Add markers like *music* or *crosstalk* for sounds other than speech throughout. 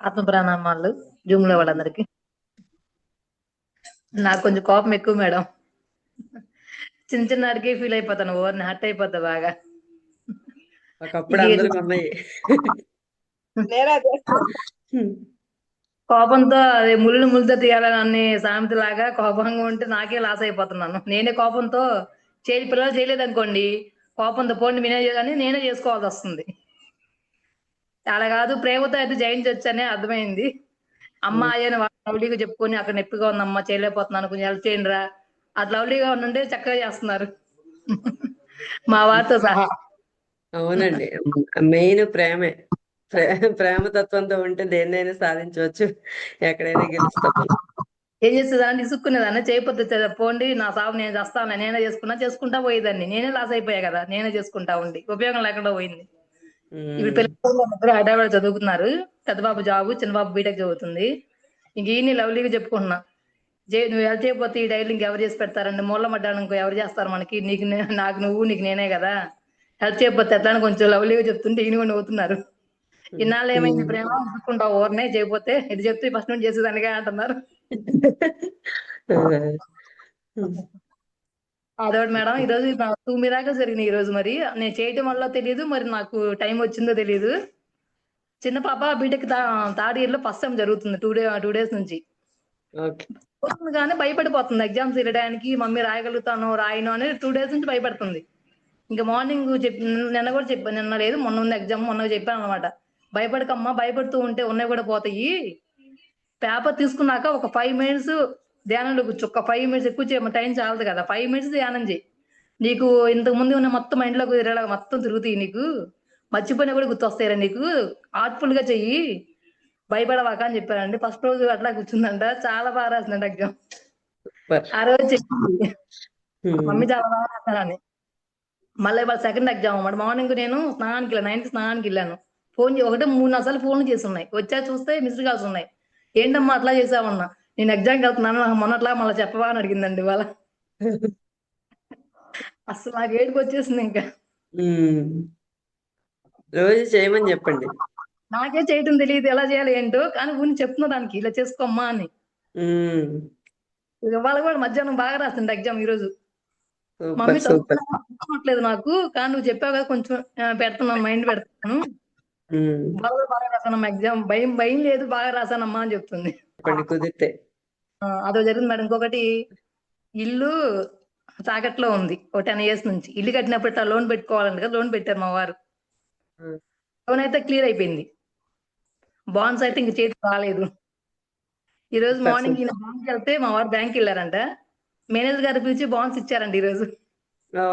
ఆత్మ ప్రాణామాలు జూమ్లో వాళ్ళందరికి. నాకు కొంచెం కోపం ఎక్కువ మేడం. చిన్న చిన్న అడిగే ఫీల్ అయిపోతాను ఓవర్ని హర్ట్ అయిపోతా బాగా. కోపంతో అదే ముళ్ళు ముళ్ళతో తీయాలని అన్ని సామెత లాగా కోపంగా ఉంటే నాకే లాస్ అయిపోతున్నాను. నేనే కోపంతో చేయి పిల్లలు చేయలేదు అనుకోండి కోపంతో పోండి నేనే అని నేనే చేసుకోవాల్సి వస్తుంది. అలా కాదు ప్రేమతో అయితే జయించొచ్చనే అర్థమైంది. అమ్మ అయ్యని లవ్లీగా చెప్పుకొని అక్కడ నొప్పిగా ఉందమ్మా చేయలేకపోతున్నాను కొంచెం హెల్ప్ చేయండి రా అది లవ్లీగా ఉండంటే చక్కగా చేస్తున్నారు. *laughs* మా వారితో సహా. అవునండి. మెయిన్ ప్రేమే. ప్రే- ప్రేమ తత్వంతో ఉంటే దేన్నైనా సాధించవచ్చు. ఎక్కడైనా గెలుస్తాం. ఏం చేసేదాన్ని ఇసుక్కునేదాన్ని? చేయకపోతే పోండి నా సాగు నేను చేస్తాను. నేనే చేసుకున్నా చేసుకుంటా పోయేదాన్ని. నేనే లాస్ అయిపోయా కదా. నేనే చేసుకుంటా ఉండి. ఉపయోగం లేకుండా పోయింది. ఇప్పుడు. పిల్లలు ఇద్దరు హైదరాబాద్ చదువుకున్నారు. పెద్ద బాబు జాబు చిన్న బాబు బీటెక్ చదువుతుంది. ఇంక ఈయన లవ్లీగా చెప్పుకుంటున్నా. జే నువ్వు హెల్ప్ చేయకపోతే ఈ డైలీ ఇంకెవరు చేసి పెడతారండి? మూల ఇంకో ఎవరు చేస్తారు మనకి? నీకు నాకు నువ్వు నీకు నేనే కదా. హెల్ప్ చేయకపోతే ఎట్లా అని కొంచెం లవ్లీగా చెప్తుంటే ఈయన కూడా నవ్వుతున్నారు. ఇన్నాళ్ళు ఏమైంది? ప్రేమ చూసుకుంటావు ఓవర్నే చేయకపోతే ఇది చెప్తే ఫస్ట్ నుంచి చేసేదానిగా అంటున్నారు. *laughs* అదొకటి మేడం ఈ రోజు టూ మిరాకల్ జరిగినాయి ఈ రోజు మరి. నేను చేయటం వల్ల తెలియదు మరి నాకు టైం వచ్చిందో తెలియదు చిన్న పాప బీటెక్ థర్డ్ ఇయర్లో ఫస్ట్ టైం జరుగుతుంది టూ డే టూ డేస్ నుంచి. కానీ భయపడిపోతుంది ఎగ్జామ్స్ వెళ్ళడానికి మమ్మీ రాయగలుగుతాను రాయను అని టూ డేస్ నుంచి భయపడుతుంది. ఇంకా మార్నింగ్ చెప్పి నిన్న కూడా చెప్పాను నిన్న లేదు మొన్న ఉంది ఎగ్జామ్ మొన్న చెప్పాను అనమాట భయపడకమ్మా భయపడుతూ ఉంటే ఉన్నాయి కూడా పోతాయి. పేపర్ తీసుకున్నాక ఒక ఫైవ్ మినిట్స్ ధ్యానంలో కూర్చో. ఒక ఫైవ్ మినిట్స్ ఎక్కువ చేయమ టైం చాలదు కదా. ఫైవ్ మినిట్స్ ధ్యానం చేయి. నీకు ఇంతకు ముందు ఉన్న మొత్తం మైండ్లో కుదిరేలా మొత్తం తిరుగుతాయి నీకు. మర్చిపోయినా కూడా గుర్తొస్తాయిరా నీకు. ఆర్ట్ఫుల్గా చెయ్యి. భయపడవాక అని చెప్పారండి. ఫస్ట్ రోజు అట్లా కూర్చుందంట. చాలా బాగా రాసిందంట ఎగ్జామ్ ఆ రోజు చెప్పింది. మమ్మీ చాలా బాగా రాస్తానని మళ్ళీ ఇవాళ సెకండ్ ఎగ్జామ్ అన్నమాట. మార్నింగ్ నేను స్నానానికి వెళ్ళాను. నైన్త్ స్నానానికి వెళ్ళాను. ఫోన్ ఒకటే మూడు నాలుగు సార్లు ఫోన్లు చేసి ఉన్నాయి. వచ్చా చూస్తే మిస్డ్ కాల్స్ ఉన్నాయి. ఏంటమ్మా అట్లా చేసావన్నా? నేను ఎగ్జామ్కి వెళ్తున్నాను మొన్నట్లా మళ్ళీ చెప్పవా అని అడిగిందండి ఇవాళ. అసలు నాకు ఏడుపు వచ్చేసింది ఇంకా. రోజు చేయమని చెప్పండి. నాకే చేయటం తెలియదు ఎలా చేయాలి ఏంటో కానీ ఊని చెప్తున్నా దానికి ఇలా చేసుకోమ్మా అని. ఇవాళ కూడా మధ్యాహ్నం బాగా రాసింది ఎగ్జామ్ ఈ రోజు మమ్మీ చదువుకోవట్లేదు నాకు కానీ నువ్వు చెప్పావు కదా కొంచెం పెడుతున్నాను మైండ్ పెడతాను ఉమ్. బాగా రాసానమ్మా ఎగ్జామ్. భయం భయం లేదు బాగా రాసానమ్మా అని చెప్తుంది. కుదిరితే. అదో జరిగింది మేడం. ఇంకొకటి ఇల్లు తాకట్లో ఉంది. ఒక టెన్ ఇయర్స్ నుంచి. ఇల్లు కట్టినప్పుడు లోన్ పెట్టుకోవాలంట కదా లోన్ పెట్టారు మా వారు. లోన్ అయితే క్లియర్ అయిపోయింది. బాండ్స్ అయితే ఇంక చేతికి రాలేదు. ఈ రోజు మార్నింగ్ ఈయన బ్యాంక్ వెళ్తే మా వారు బ్యాంక్ వెళ్ళారంట. మేనేజర్ గారు పిలిచి బాండ్స్ ఇచ్చారంట ఈ రోజు ఓ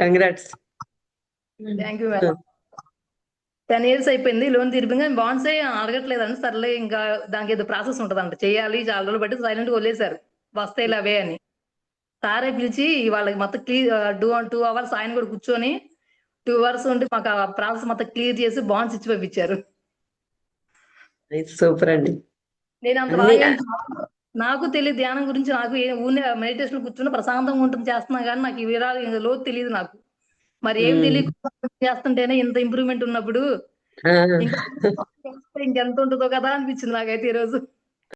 congrats thank you madam ten years అయిపోయింది లోన్ తీరిపోయింది బాండ్స్ ఏ అడగట్లేదండి. సర్లే ఇంకా దానికి ఏదో ప్రాసెస్ ఉంటదంట. చేయాలి చాలా రోజులు బట్టి సైలెంట్గా వదిలేశారు. వస్తాయి అవే అని. సారే పిలిచి వాళ్ళకి మొత్తం క్లియర్ టూ టూ అవర్స్ ఆయన కూడా కూర్చొని టూ అవర్స్ ఉండి మాకు ఆ ప్రాసెస్ మొత్తం క్లియర్ చేసి బాండ్స్ ఇచ్చి పంపించారు. సూపర్ అండి. నేను అంత నాకు తెలియదు ధ్యానం గురించి నాకు ఏ ఊనే మెడిటేషన్ కూర్చుని ప్రశాంతంగా ఉంటుంది చేస్తున్నా కానీ నాకు ఈ వివరాలు ఇంకా లోతు తెలియదు నాకు. మరి ఏం. తెలియకుండా చేస్తుంటేనే ఇంత ఇంప్రూవ్మెంట్ ఉన్నప్పుడు ఇంకెంత ఉంటుందో కదా అనిపించింది నాకైతే ఈరోజు